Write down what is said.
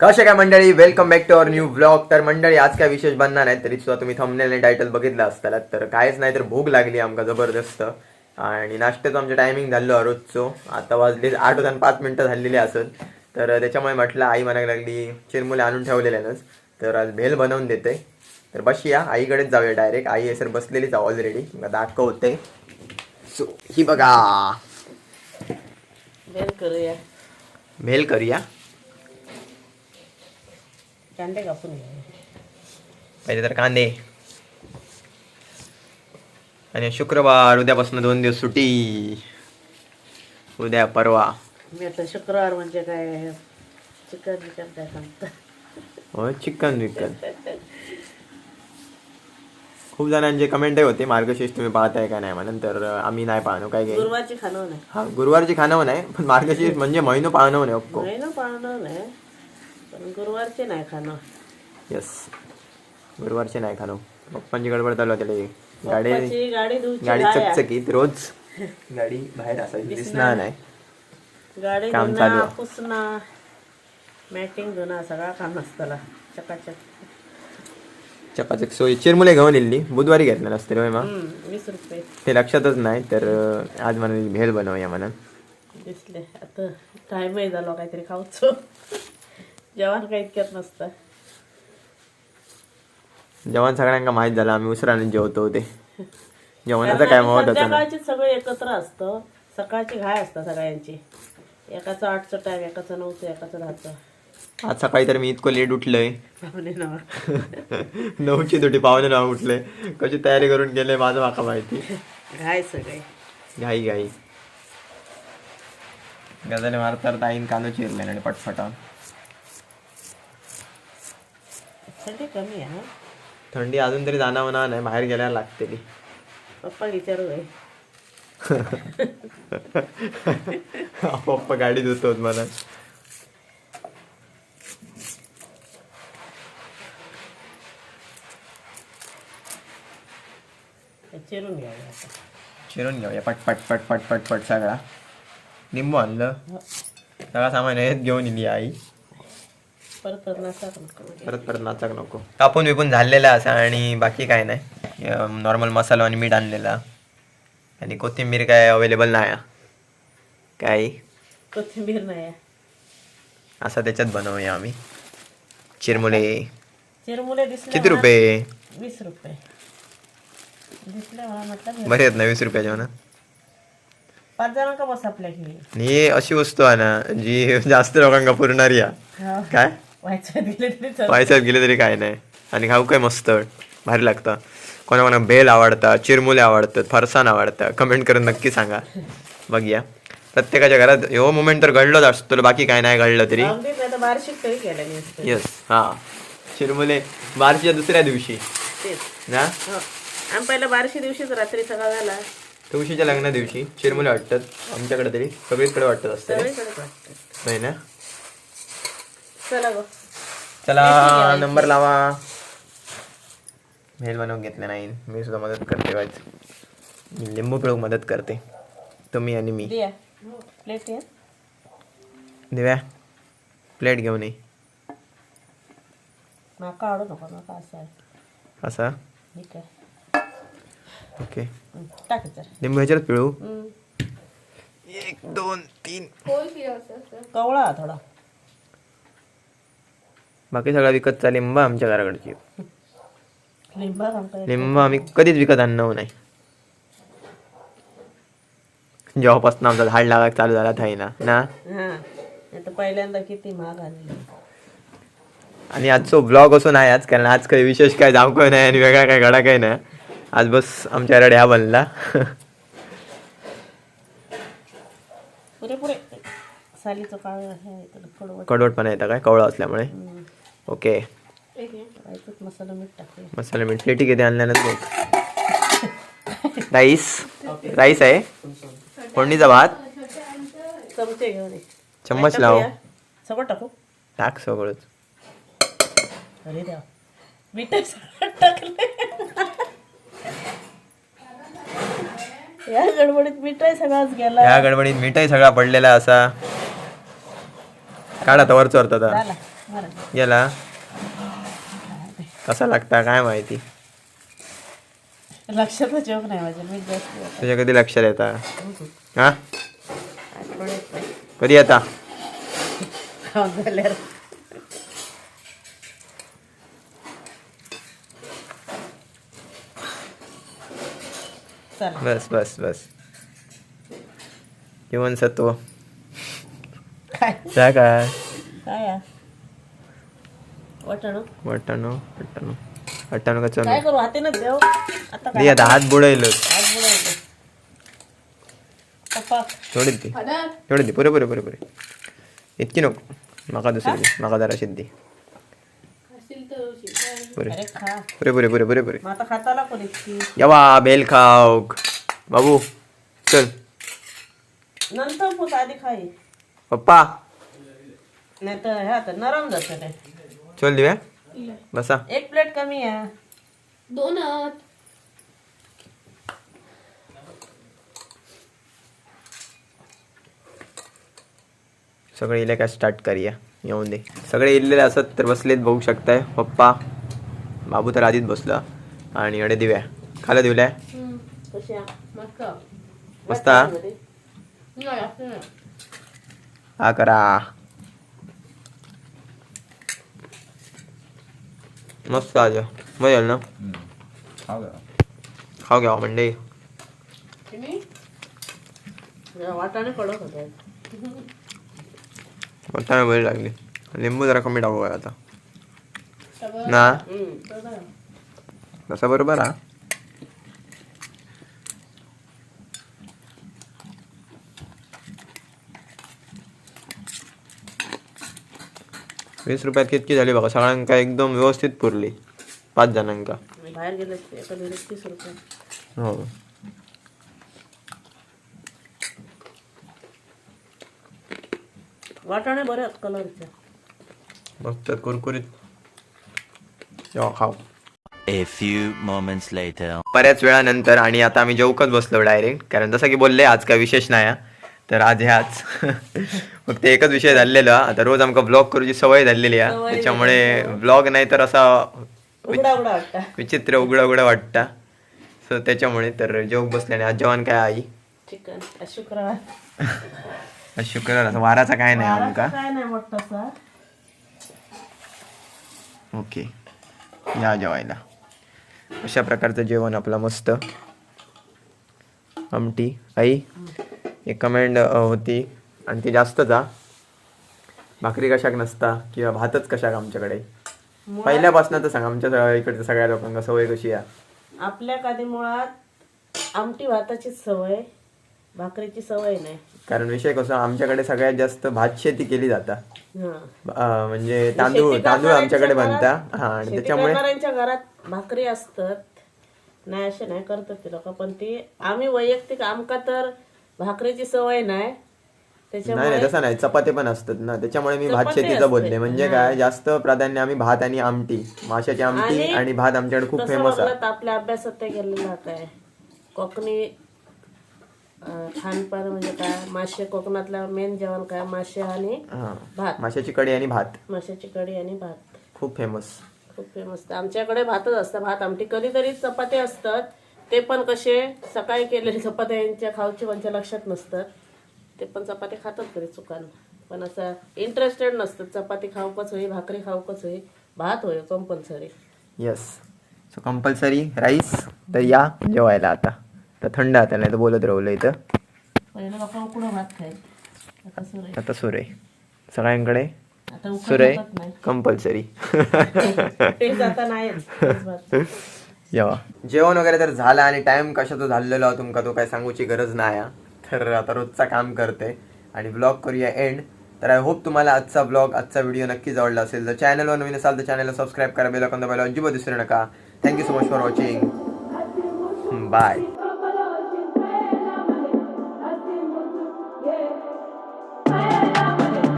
कसे काय मंडळी welcome back to our new blog तर मंडळी आज काय विशेष बनणार नाही तरी सुद्धा तुम्ही थंबनेल आणि टायटल बघितलं असताना तर काहीच नाही तर भूक लागली आमका जबरदस्त. आणि नाश्त्याचं आमचं टायमिंग झालं रोजचो. आता वाजले आठ वाजून पाच मिनिटं झालेली असत तर त्याच्यामुळे म्हटलं आई म्हणायला लागली चिरमुले आणून ठेवलेल्यानंच तर आज भेल बनवून देते. तर बसूया आईकडेच जाऊया डायरेक्ट आई हे सर बसलेलीच ऑलरेडी दाखवते. सो ही बघा. बेल करूया. भेल करूया. कांदे कापून पहिले तर कांदे. आणि शुक्रवार उद्यापासून दोन दिवस सुटी उद्या परवा. मी आता शुक्रवार म्हणजे काय चिकन बिकन काय सांगता? हो चिकन विकन खूप जणांचे कमेंटही होते मार्गशीर्ष तुम्ही पाहताय का नाही म्हणून तर आम्ही नाही पाहणं काय काय गुरुवारची खाणं नाही. हा गुरुवारची खाणं नाही पण मार्गशीर्ष म्हणजे महिनो पाहणं नाही अक्को महिना पाळणं नाही. गुरुवारचे नाही खाणं. येस गुरुवारचे नाही खाणं. पप्पांची गडबड चालू होती गाडी पप्पाची गाडी धुवची गाडी गाया. चकचकीत रोज. गाडी बाहेर असायची दिसणार नाही. गाडी काम चालू धुणं आहे. पुसणं मॅटिंग धुणं सगळा काम असतं चकाचक. चपाचक सोयी. चिरमुले घेऊन येईल बुधवारी घेतलं नसते रे हम्म, वीस रुपये. ते लक्षातच नाही तर अं, आज म्हणाली भेल बनवूया म्हणून. दिसले. आता टाईमही झालो काहीतरी खाऊचो. जेवण काही इतक्यात नसतं. जेवण सगळ्यांना माहीत झालं आम्ही उसराने जेवतो ते जेवणाचं काय महत्वाचं नाही संध्याकाळची सगळे एकत्र असतं. सकाळची घाय असतं सगळ्यांची. एकाचं आठचं टाइम एकाचं नऊचं एकाचं दहाचं. आज सकाळी तर मी इतकं लेट उठलोय. पाहुणे नाव. नऊची दुटी पावणे नाव उठले. कशी तयारी करून गेले माझं माका माहिती. घाय सगळे. घाई घाई. गजाले मारतात आईन कांदो चिरले आणि पटपटा थंडी कमी आहे हं? थंडी अजून तरी जाणवणार नाही बाहेर गेल्यावर लागते पप्पा विचारू आहे पप्पा गाडी धुतो मला चिरून घ्यावे आता. चिरून घेऊया पट पट पट पट पट पट सगळा. लिंबू आणलं. सगळा सामान हे घेऊन येली आई. परत परत नाचक नको. कापून बिपून झालेला असा आणि बाकी काय नाही. नॉर्मल मसाला आणि मीठ आणलेला. आणि कोथिंबीर काय अवेलेबल नाही. काय? कोथिंबीर नाही. असं त्याच्यात बनवूया आम्ही. चिरमुले. चिरमुले दिसले किती रुपये? वीस रुपये. दिसले मला म्हटलं बरे आहेत ना वीस रुपयाच्या म्हणा. पाच जणांका बस आपल्या घरी. ही अशी वस्तू आहे ना जी जास्त लोकांना पुरणारी आहे. काय? तरी चालतं. पैशात गेले तरी काय नाही. आणि खाऊ काय मस्त. भारी लागतं. कोणा कोणा बेल आवडतात चिरमुले आवडतात फरसाण आवडतं कमेंट करून नक्की सांगा. बघूया. प्रत्येकाच्या घरात हो मुमेंट तर घडलंच असतो. तुला बाकी काय नाही घडलं तरी. नाही बारशीक असते येस हा. चिरमुले मार्चच्या दुसऱ्या दिवशी. तेच. ना? हो. आम्ही पहिला बारशी दिवशीच रात्री सकाळ झाला. तुळशीच्या लग्ना दिवशी चिरमुले वाटतात. आमच्याकडे तरी सगळीकडे वाटतात असतं. सगळीकडे वाटतं. होय ना? चला गो चला नंबर लावा. मेल बनवून घेतले नाही. मी सुद्धा मदत करते वाच मी लिंबू पिळूक मदत करते. तुम्ही आणि मी. दिया. प्लेट या दिव्या प्लेट घेऊन ये. असं ओके. लिंबू ह्याच्यात पिळू. हं. एक दोन तीन. कवळा हा थोडा. बाकी सगळा विकतचा लिंबा आमच्या घराकडची. लिंबा आम्ही कधीच विकत आणणार नाही. जेव्हापासून आमचा झाड लागायला चालू झाला थाई ना? ना हा पहिल्यांदा किती महाग आलेली आणि आजचो ब्लॉग असो नाही आज कारण आज काही विशेष काय जाऊ काय नाही आणि वेगळा काय घडा काय नाही. आज बस आमच्याकडे ह्या बनला. कडवटपणा येतं काय? कवळा असल्यामुळे. ओके. मसाला मीठ. टाकूया मसाला मीठ प्लेटी किती आणल्यानंच बघ. राईस. राईस आहे. फोडणीचा भात. चमचे घेऊन चम्मच लाव? सगळं टाकू टाक सगळंच. अरे द्या मीठ सगळं टाकले या गडबडीत मिठाई सगळाच गेला. ह्या गडबडीत मीठही सगळा पडलेला असा. काढा तर वरच वरत आता गेला कसा लागता काय माहिती? लक्षातच येऊ नाही माझ्या मी जास्त तुझ्या कधी लक्षात येता? हा? आठवड्यात नाही. कधी येता? खाऊन झाल्यावर. चला. बस बस बस. जीवनसत्व. काय? काय काय वाटाणं. वाटाणं वाटाणं. वाटाणं का काय करू हातीनच देऊ आता आता हात पप्पा. थोडी दे. थोडी दे. पुरे पुरे पुरे पुरे. इतकी नको. माका दुसरी दे. माका जरा दे. पुरे. अरे खा. पुरे पुरे पुरे पुरे पुरे. मग आता खाताला कोणी? इतकी यावा बेल खाऊक बाबू चल. नंतर पुत आधी खाई. पप्पा. नाही तर ह्या तर नरम जातं ते. चल दिव्या बसा. एक प्लेट कमी आहे. दोनच. सगळे इले काय स्टार्ट करूया? येऊन दे. सगळे इल्लेले असत तर बसलेत बघू शकताय. पप्पा बाबू तर आधीच बसला. आणि अडे दिव्या. खाला दिवल्या? मस्त. नाही. हा करा. मस्त आज मजा ना खाऊ घ्या मंडई. तुम्ही? जरा वाटाणे कडक मग बरी लागली. लिंबू जरा कमी टाकू आता. ना. तसा बरोबर हा. वीस रुपयात कितकी झाली बघा? सगळ्यांका एकदम व्यवस्थित पुरली. पाच जणांका. मी बाहेर गेले एका दीड तीस रुपये. हो. वाटाणे बरे आहेत कलरचे. मस्त कुरकुरीत. जेव्हा खाऊ. A few moments later. बऱ्याच वेळानंतर आणि आता आम्ही जेवकच बसलो डायरेक्ट. कारण जसं की बोलले आज काय विशेष नाही हा. तर आज ह्याच. फक्त एकच विषय झालेला. आता रोज आमका ब्लॉग करूची सवय झालेली आहे. त्याच्यामुळे ब्लॉग नाही तर असा विचित्र उघडा उघडा वाटता. सो त्याच्यामुळे तर जेवक बसल्याने आज जेवण काय आई? चिकन शुक्रवार. शुक्रवार आता वाराचा काय नाही आमका. ओके या जेवायला. अशा प्रकारचं जेवण आपलं मस्त. आमटी. आई एक कमेंट होती. आणि ती जास्तच हा भाकरी कशाक नसता किंवा भातच कशाक आमच्याकडे? पहिल्यापासून तर सांग आमच्या इकडच्या सगळ्या लोकांना सवय कशी आहे? आपल्या कादी मुळात आमटी भाताची सवय भाकरीची सवय नाही. कारण विषय कसा आमच्याकडे सगळ्यात जास्त भात शेती केली जाता. हा. अं, म्हणजे तांदूळ तांदूळ आमच्याकडे बनता. हा आणि त्याच्यामुळे घरात भाकरी असतात. नाही असे नाही करतात ते लोक पण ती आम्ही वैयक्तिक आमका तर भाकरीची सवय नाही. नाही नाही तसं नाही. चपाती पण असतात ना. त्याच्यामुळे मी भात शेतीचं. बोलले. म्हणजे काय जास्त प्राधान्य आम्ही भात आणि आमटी. माशाची आमटी आणि भात आमच्याकडे खूप फेमस आहे. आपल्या अभ्यासात ते गेलेलं काय कोकणी खानपान म्हणजे काय? मासे कोकणातलं मेन जेवण काय? मासे आणि भात. माशाची कढी आणि भात. माशाची कढी आणि भात. खूप फेमस खूप फेमस आमच्याकडे भातच असतं. भात आमटी. कधीतरी चपाती असतात. ते पण कसे सकाळी केलेले चपात्या यांच्या खाऊची त्यांच्या लक्षात नसतात ते पण चपाती खातात तरी चुकान. पण असं इंटरेस्टेड नसतं चपाती खाऊकच होई भाकरी खाऊकच होई. भात होय compulsory yes so compulsory rice तर या जेवायला आता. तर थंड आता नाही तर बोलत राहुलं इथं. पहिलं उकडं भात आता सुरे आता सुरे सगळ्यांकडे आता सुरे उकडत नाही. कंपल्सरी ते आता नाहीच तेच भात. जेवा जेवण वगैरे तर झालं आणि टाइम कशाचा झालेला तुमका तो काय सांगूची गरज नाही हा. तर आता रोजचा काम करते आणि ब्लॉग करूया एंड तर आय होप तुम्हाला आजचा ब्लॉग आजचा व्हिडिओ नक्कीच आवडला असेल. तर चॅनलवर नवीन असाल तर चॅनलला सबस्क्राईब करा बेल दाबायला अजिबात विसरू नका. Thank you so much for watching bye